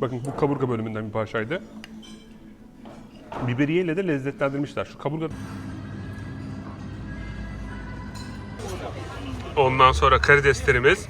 Bakın bu kaburga bölümünden bir parçaydı. Biberiyeyle de lezzetlendirmişler. Şu kaburga... Ondan sonra karideslerimiz,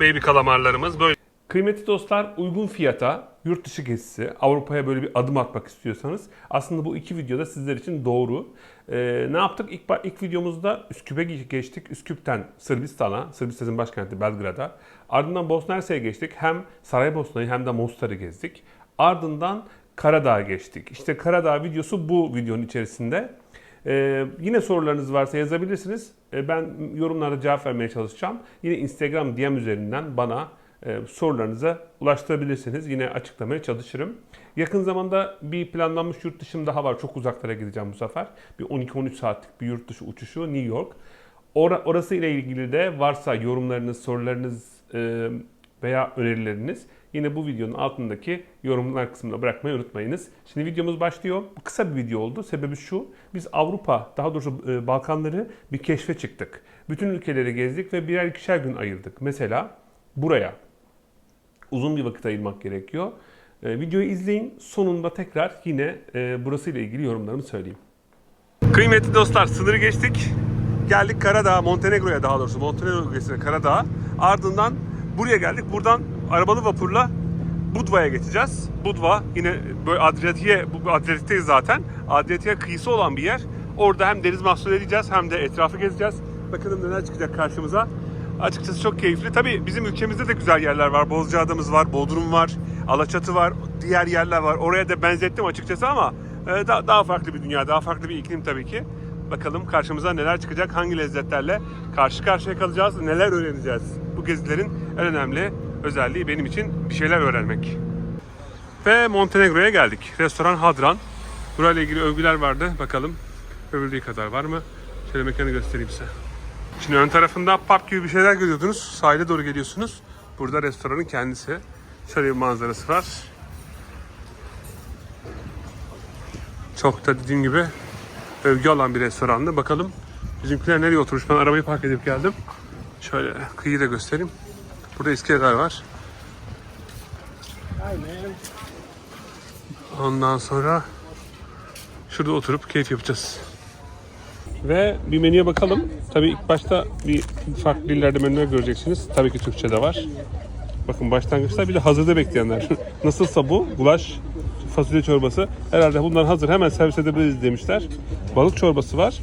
baby kalamarlarımız böyle. Kıymetli dostlar uygun fiyata yurt dışı gezisi Avrupa'ya böyle bir adım atmak istiyorsanız aslında bu iki videoda sizler için doğru. Ee, ne yaptık? İlk, ilk videomuzda Üsküp'e ge- geçtik. Üsküp'ten Sırbistan'a, Sırbistan'ın başkenti Belgrad'a. Ardından Bosna Hersek'e geçtik. Hem Saraybosna'yı hem de Mostar'ı gezdik. Ardından Karadağ'a geçtik. İşte Karadağ videosu bu videonun içerisinde. Ee, yine sorularınız varsa yazabilirsiniz. Ee, ben yorumlarda cevap vermeye çalışacağım. Yine Instagram DM üzerinden bana sorularınıza ulaştırabilirsiniz. Yine açıklamaya çalışırım. Yakın zamanda bir planlanmış yurt dışım daha var. Çok uzaklara gideceğim bu sefer. Bir 12-13 saatlik bir yurt dışı uçuşu New York. Ora, orası ile ilgili de varsa yorumlarınız, sorularınız e, veya önerileriniz yine bu videonun altındaki yorumlar kısmına bırakmayı unutmayınız. Şimdi videomuz başlıyor. Kısa bir video oldu. Sebebi şu. Biz Avrupa, daha doğrusu e, Balkanları bir keşfe çıktık. Bütün ülkeleri gezdik ve birer ikişer gün ayırdık. Mesela buraya uzun bir vakit ayırmak gerekiyor. E, videoyu izleyin. Sonunda tekrar yine e, burası ile ilgili yorumlarımı söyleyeyim. Kıymetli dostlar sınırı geçtik. Geldik Karadağ, Montenegro'ya daha doğrusu Montenegro ülkesine Karadağ. Ardından buraya geldik. Buradan arabalı vapurla Budva'ya geçeceğiz. Budva yine böyle Adriyatik'e, Adriyatik'teyiz zaten. Adriyatik'e kıyısı olan bir yer. Orada hem deniz mahsulü edeceğiz hem de etrafı gezeceğiz. Bakalım neler çıkacak karşımıza. Açıkçası çok keyifli. Tabii bizim ülkemizde de güzel yerler var. Bozcaada'mız var, Bodrum var, Alaçatı var, diğer yerler var. Oraya da benzettim açıkçası ama e, daha, daha farklı bir dünya, daha farklı bir iklim tabii ki. Bakalım karşımıza neler çıkacak, hangi lezzetlerle karşı karşıya kalacağız, neler öğreneceğiz. Bu gezilerin en önemli özelliği benim için bir şeyler öğrenmek. Ve Montenegro'ya geldik. Restoran Hadran. Burayla ilgili övgüler vardı. Bakalım övüldüğü kadar var mı? Şöyle mekanı göstereyim size. Şimdi ön tarafında pub gibi bir şeyler görüyordunuz. Sahile doğru geliyorsunuz. Burada restoranın kendisi. Şöyle bir manzarası var. Çok da dediğim gibi övgü alan bir restorandı. Bakalım bizimkiler nereye oturmuş? Ben arabayı park edip geldim. Şöyle kıyıyı da göstereyim. Burada iskeleler var. Ondan sonra şurada oturup keyif yapacağız. Ve bir menüye bakalım. Tabii ilk başta bir farklı dillerde menüler göreceksiniz. Tabii ki Türkçe de var. Bakın başlangıçta bir de hazırda bekleyenler. Nasılsa bu gulaş fasulye çorbası. Herhalde bunlar hazır hemen servis edebiliriz demişler. Balık çorbası var.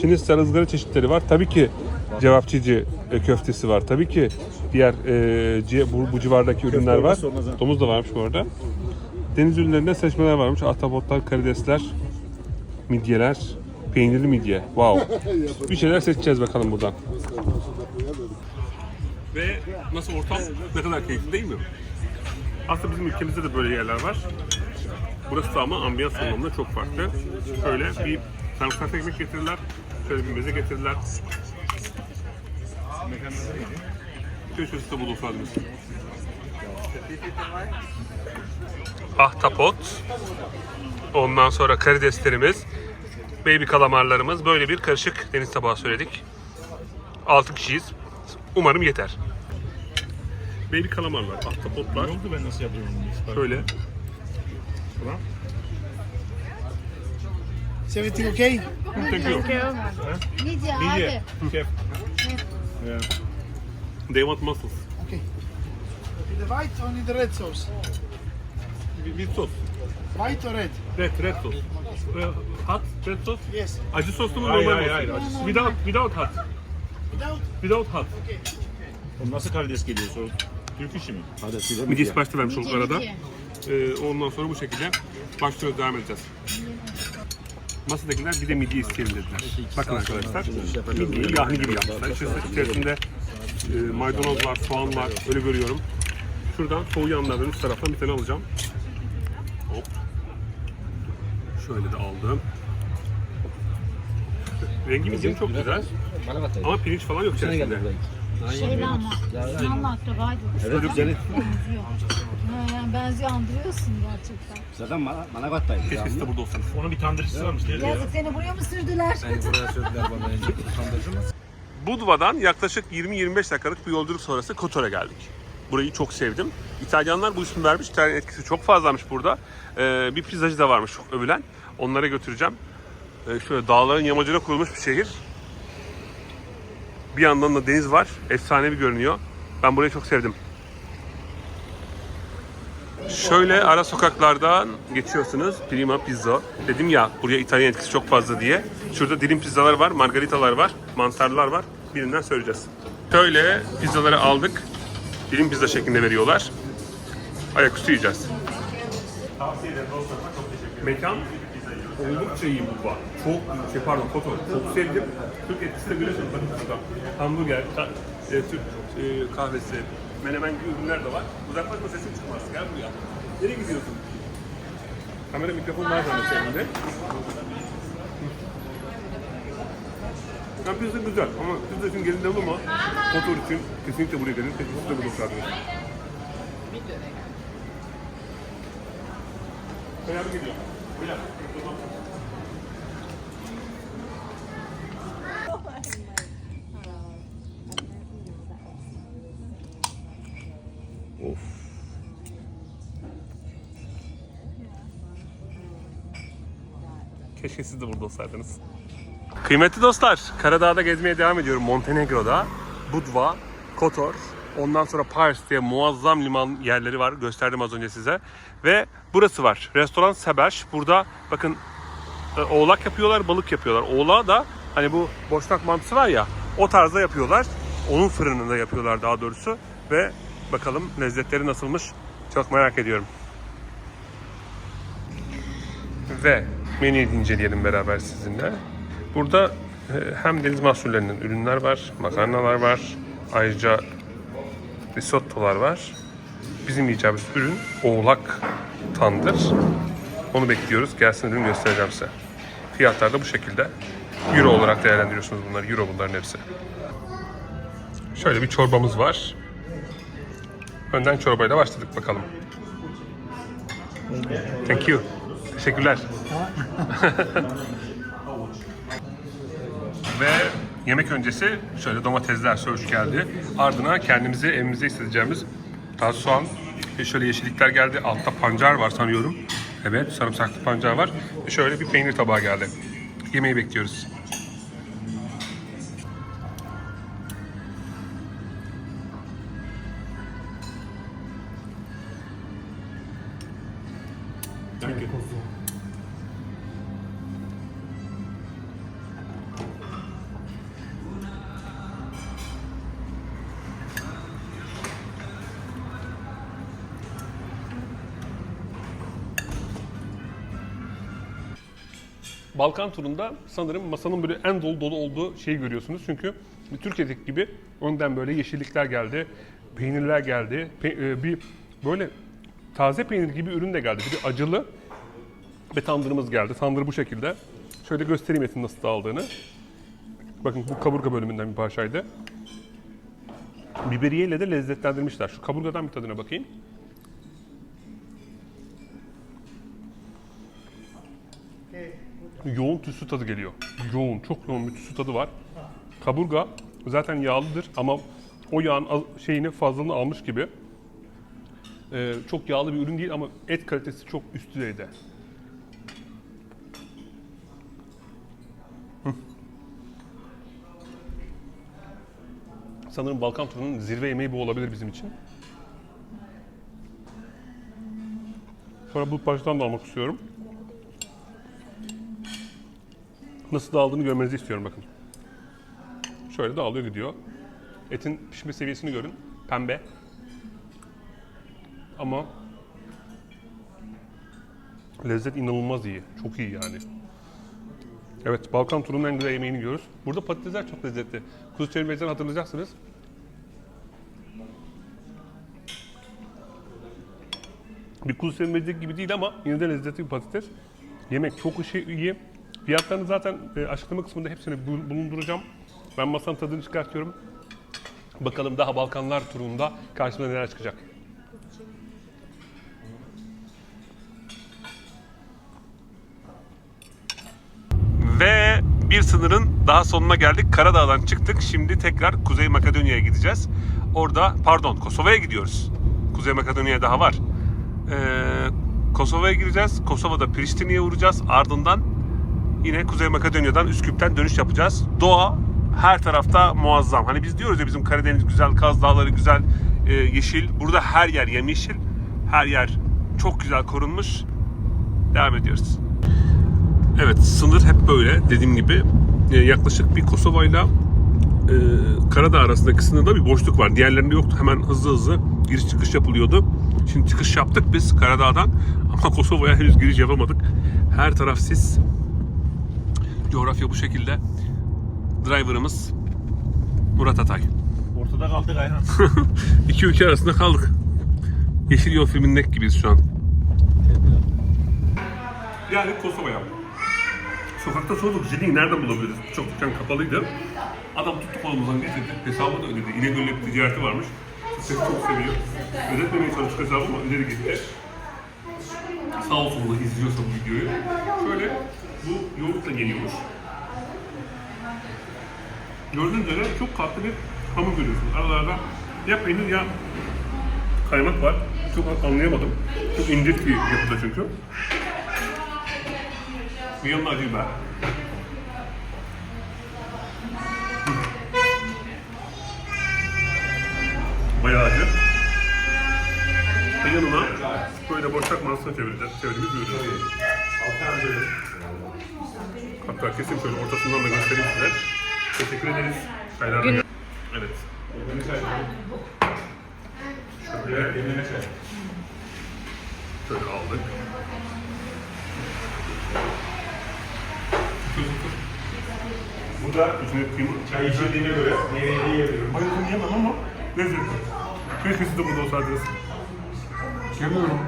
Şinistel ızgara çeşitleri var. Tabii ki cevapçıcı e, köftesi var. Tabii ki diğer e, bu, bu civardaki ürünler var. Domuz da varmış bu arada. Deniz ürünlerinde seçmeler varmış. Ahtapotlar, karidesler, midyeler, peynirli midye. Wow. Bir şeyler seçeceğiz bakalım buradan. Ve nasıl ortam? Ne kadar keyifli değil mi? Aslında bizim ülkemizde de böyle yerler var. Burası da ama ambiyans anlamında çok farklı. Şöyle bir sarımsaklı ekmek getirirler. Şöyle bir meze getirirler. Şöyle şöyle size bulur Ahtapot. Ondan sonra karideslerimiz. Baby kalamarlarımız. Böyle bir karışık deniz tabağı söyledik. 6 kişiyiz. Umarım yeter. Baby kalamarlar, ahtapotlar. Ne oldu ben nasıl yapıyorum bunu? Şöyle. Is everything okay? Thank you. Midye. abi. Chef. Yeah. They want mussels. Okay. The white or need the red sauce? With sauce. White or red? Red, red sauce. Hot, red sauce. Yes. Acı soslu mu Hayır, normal hayır, hayır, acısız. Without, without hot. Without? Without hot. O nasıl karides geliyor sonra? Türk işi mi? Hadi Midye siparişi vermiş olduk arada. Ee, ondan sonra bu şekilde başlıyoruz devam edeceğiz. Masadakiler bir de midye isteyelim dediler. Bakın arkadaşlar, midyeyi yahni gibi yapmışlar. İçerisinde, içerisinde e, maydanoz var, soğan var, öyle görüyorum. Şuradan soğuyanlardan üst taraftan bir tane alacağım. Şöyle de aldım. Rengi midyenin çok güzel. Ama pirinç falan yok içerisinde. Şeyle ama. Sinan'la akrabaydı. Evet güzel. Benziyor. Ha, yani benziyor andırıyorsun gerçekten. Zaten bana, bana kattaydı. Keşke siz de burada olsanız. Onun bir tandırıcısı varmış? Yazık seni buraya mı sürdüler? Budva'dan yaklaşık 20-25 dakikalık bir yolculuk sonrası Kotor'a geldik. Burayı çok sevdim. İtalyanlar bu ismi vermiş. İtalyan etkisi çok fazlamış burada. Ee, bir pizzacı da varmış çok övülen. Onlara götüreceğim. Ee, şöyle dağların yamacına kurulmuş bir şehir. Bir yandan da deniz var. Efsanevi görünüyor. Ben burayı çok sevdim. Şöyle ara sokaklardan geçiyorsunuz. Prima Pizza. Dedim ya buraya İtalyan etkisi çok fazla diye. Şurada dilim pizzalar var, margaritalar var, mantarlar var. Birinden söyleyeceğiz. Şöyle pizzaları aldık. Dilim pizza şeklinde veriyorlar. Ayaküstü yiyeceğiz. Tavsiye ederim dostlarıma çok teşekkür ederim. Mekan oldukça iyi bu var. Çok, şey pardon foto. Çok sevdim. Türk etkisi de görüyorsunuz bakın burada. Hamburger, ka- e, Türk e, kahvesi, menemen gibi ürünler de var. Uzaklaşma sesin çıkmaz. Gel buraya. Nereye gidiyorsun? Kamera mikrofon var zaten elinde. Yani pizza güzel ama pizza için gelin ama motor için kesinlikle buraya gelin. Kesinlikle burada çağırıyoruz. Beraber geliyor. Of. Keşke siz de burada olsaydınız. Kıymetli dostlar, Karadağ'da gezmeye devam ediyorum. Montenegro'da, Budva, Kotor, ondan sonra Pars diye muazzam liman yerleri var. Gösterdim az önce size. Ve burası var. Restoran Sebaş. Burada bakın e, oğlak yapıyorlar, balık yapıyorlar. Oğlağı da hani bu boşnak mantısı var ya o tarzda yapıyorlar. Onun fırınında yapıyorlar daha doğrusu. Ve bakalım lezzetleri nasılmış çok merak ediyorum. Ve menüyü inceleyelim beraber sizinle. Burada e, hem deniz mahsullerinden ürünler var, makarnalar var. Ayrıca risottolar var. Bizim yiyeceğimiz ürün oğlak tandır. Onu bekliyoruz. Gelsin ürün göstereceğim size. Fiyatlar da bu şekilde. Euro olarak değerlendiriyorsunuz bunları. Euro bunların hepsi. Şöyle bir çorbamız var. Önden çorbayla başladık bakalım. Thank you. Teşekkürler. Ve yemek öncesi şöyle domatesler söğüş geldi. Ardına kendimizi evimizde hissedeceğimiz taze soğan, ve şöyle yeşillikler geldi. Altta pancar var sanıyorum. Evet, sarımsaklı pancar var. Ve şöyle bir peynir tabağı geldi. Yemeği bekliyoruz. Balkan turunda sanırım masanın böyle en dolu dolu olduğu şeyi görüyorsunuz. Çünkü Türkiye'deki gibi önden böyle yeşillikler geldi, peynirler geldi. Pe- e, bir böyle taze peynir gibi ürün de geldi. Bir de acılı ve tandırımız geldi. Tandır bu şekilde. Şöyle göstereyim etin nasıl dağıldığını. Bakın bu kaburga bölümünden bir parçaydı. Biberiye ile de lezzetlendirmişler. Şu kaburgadan bir tadına bakayım. Yoğun tütsü tadı geliyor. Yoğun, çok yoğun bir tütsü tadı var. Kaburga zaten yağlıdır ama o yağın şeyini fazlalığını almış gibi. Ee, çok yağlı bir ürün değil ama et kalitesi çok üst düzeyde. Sanırım Balkan turunun zirve yemeği bu olabilir bizim için. Sonra bu parçadan da almak istiyorum. Nasıl dağıldığını görmenizi istiyorum bakın. Şöyle dağılıyor gidiyor. Etin pişme seviyesini görün. Pembe. Ama lezzet inanılmaz iyi. Çok iyi yani. Evet, Balkan turunun en güzel yemeğini yiyoruz. Burada patatesler çok lezzetli. Kuzu çevirmeciden hatırlayacaksınız. Bir kuzu çevirmecik gibi değil ama yine de lezzetli bir patates. Yemek çok iyi. Fiyatlarını zaten e, açıklama kısmında hepsini bul- bulunduracağım. Ben masanın tadını çıkartıyorum. Bakalım daha Balkanlar turunda karşımıza neler çıkacak. Ve bir sınırın daha sonuna geldik. Karadağ'dan çıktık. Şimdi tekrar Kuzey Makedonya'ya gideceğiz. orada pardon Kosova'ya gidiyoruz. Kuzey Makedonya daha var. Ee, Kosova'ya gireceğiz. Kosova'da Priştine'ye uğrayacağız. Ardından yine Kuzey Makedonya'dan Üsküp'ten dönüş yapacağız. Doğa her tarafta muazzam. Hani biz diyoruz ya bizim Karadeniz güzel, Kaz Dağları güzel, e, yeşil. Burada her yer yemyeşil. Her yer çok güzel korunmuş. Devam ediyoruz. Evet sınır hep böyle dediğim gibi e, yaklaşık bir Kosova'yla e, Karadağ arasındaki sınırda bir boşluk var. Diğerlerinde yoktu. Hemen hızlı hızlı giriş çıkış yapılıyordu. Şimdi çıkış yaptık biz Karadağ'dan ama Kosova'ya henüz giriş yapamadık. Her taraf sis. Coğrafya bu şekilde. Driver'ımız Murat Atay. Ortada kaldık Ayhan. İki ülke arasında kaldık. Yeşil Yol filmindeki gibiyiz şu an. Yani Kosova'ya. Sokakta sorduk Zilini nereden bulabiliriz? Çok dükkan kapalıydı. Adam tuttu kolumuzdan getirdi. Hesabı da ödedi. İnegöl'le bir ticareti varmış. Seni çok seviyor. Ödetmemeye çalıştık hesabı ama ödedi gitti. Sağ olsun da izliyorsa bu videoyu. Şöyle bu yoğurtla geliyormuş. Gördüğünüz üzere çok katlı bir hamur görüyorsunuz. Aralarda ya peynir ya kaymak var. Çok anlayamadım. Çok ince bir yapıda çünkü. Bir yanında acı biber. Bayağı acı. Böyle boşak mantısını çevireceğiz. Çevirdiğimiz bir ürün. Hatta kesin şöyle ortasından da göstereyim size. Teşekkür ederiz. Çaylar da- Evet. Şöyle. Şöyle aldık. Bu da içine kıyma. Çay içildiğine göre meyveyi yiyebiliyorum. Bayıldım yemem ama lezzetli. Keşke siz de burada olsaydınız. Yemiyorum.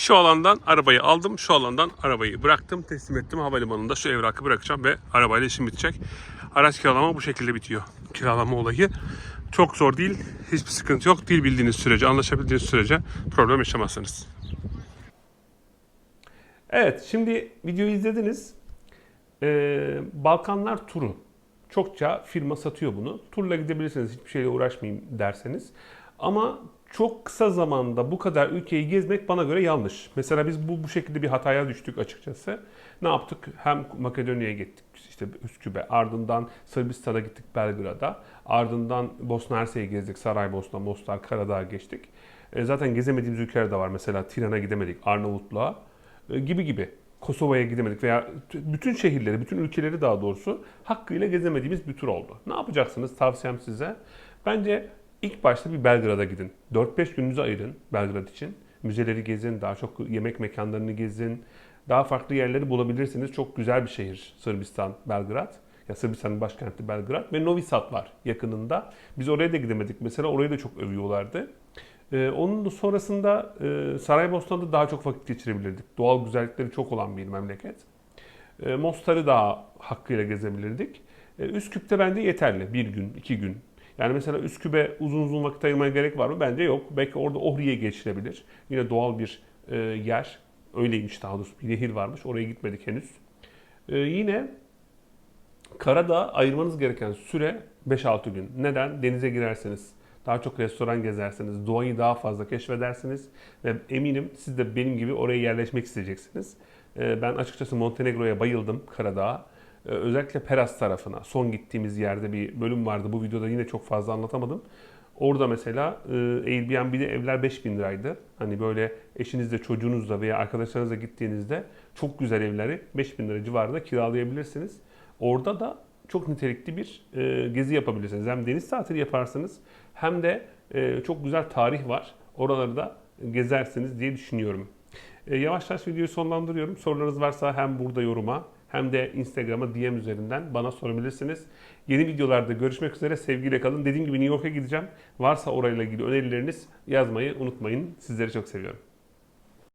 Şu alandan arabayı aldım, şu alandan arabayı bıraktım, teslim ettim. Havalimanında şu evrakı bırakacağım ve arabayla işim bitecek. Araç kiralama bu şekilde bitiyor. Kiralama olayı çok zor değil, hiçbir sıkıntı yok. Dil bildiğiniz sürece, anlaşabildiğiniz sürece problem yaşamazsınız. Evet, şimdi videoyu izlediniz. Ee, Balkanlar turu. Çokça firma satıyor bunu. Turla gidebilirsiniz hiçbir şeyle uğraşmayayım derseniz. Ama çok kısa zamanda bu kadar ülkeyi gezmek bana göre yanlış. Mesela biz bu, bu şekilde bir hataya düştük açıkçası. Ne yaptık? Hem Makedonya'ya gittik, işte Üsküp'e, ardından Sırbistan'a gittik Belgrad'a, ardından Bosna Hersek'i gezdik, Saraybosna, Mostar, Karadağ'a geçtik. E, zaten gezemediğimiz ülkeler de var. Mesela Tiran'a gidemedik, Arnavutluğa e, gibi gibi. Kosova'ya gidemedik veya bütün şehirleri, bütün ülkeleri daha doğrusu hakkıyla gezemediğimiz bir tur oldu. Ne yapacaksınız? Tavsiyem size. Bence ilk başta bir Belgrad'a gidin. 4-5 gününüzü ayırın Belgrad için. Müzeleri gezin, daha çok yemek mekanlarını gezin. Daha farklı yerleri bulabilirsiniz. Çok güzel bir şehir Sırbistan, Belgrad. Ya Sırbistan'ın başkenti Belgrad ve Novi Sad var yakınında. Biz oraya da gidemedik. Mesela orayı da çok övüyorlardı. Ee, onun da sonrasında e, Saraybosna'da daha çok vakit geçirebilirdik. Doğal güzellikleri çok olan bir memleket. E, Mostar'ı daha hakkıyla gezebilirdik. E, Üsküp'te bence yeterli. Bir gün, iki gün. Yani mesela Üsküp'e uzun uzun vakit ayırmaya gerek var mı? Bence yok. Belki orada Ohri'ye geçilebilir. Yine doğal bir e, yer. Öyleymiş daha doğrusu. Bir nehir varmış. Oraya gitmedik henüz. E, yine Karadağ ayırmanız gereken süre 5-6 gün. Neden? Denize girerseniz, daha çok restoran gezersiniz, doğayı daha fazla keşfedersiniz ve eminim siz de benim gibi oraya yerleşmek isteyeceksiniz. Ee, Ben açıkçası Montenegro'ya bayıldım Karadağ'a. Ee, Özellikle Peras tarafına. Son gittiğimiz yerde bir bölüm vardı. Bu videoda yine çok fazla anlatamadım. Orada mesela e, Airbnb'de evler 5000 liraydı. Hani böyle eşinizle, çocuğunuzla veya arkadaşlarınızla gittiğinizde çok güzel evleri 5000 lira civarında kiralayabilirsiniz. Orada da çok nitelikli bir e, gezi yapabilirsiniz. Hem deniz tatili yaparsınız hem de e, çok güzel tarih var. Oraları da gezersiniz diye düşünüyorum. E, yavaş yavaş videoyu sonlandırıyorum. Sorularınız varsa hem burada yoruma hem de Instagram'a DM üzerinden bana sorabilirsiniz. Yeni videolarda görüşmek üzere. Sevgiyle kalın. Dediğim gibi New York'a gideceğim. Varsa orayla ilgili önerileriniz yazmayı unutmayın. Sizleri çok seviyorum.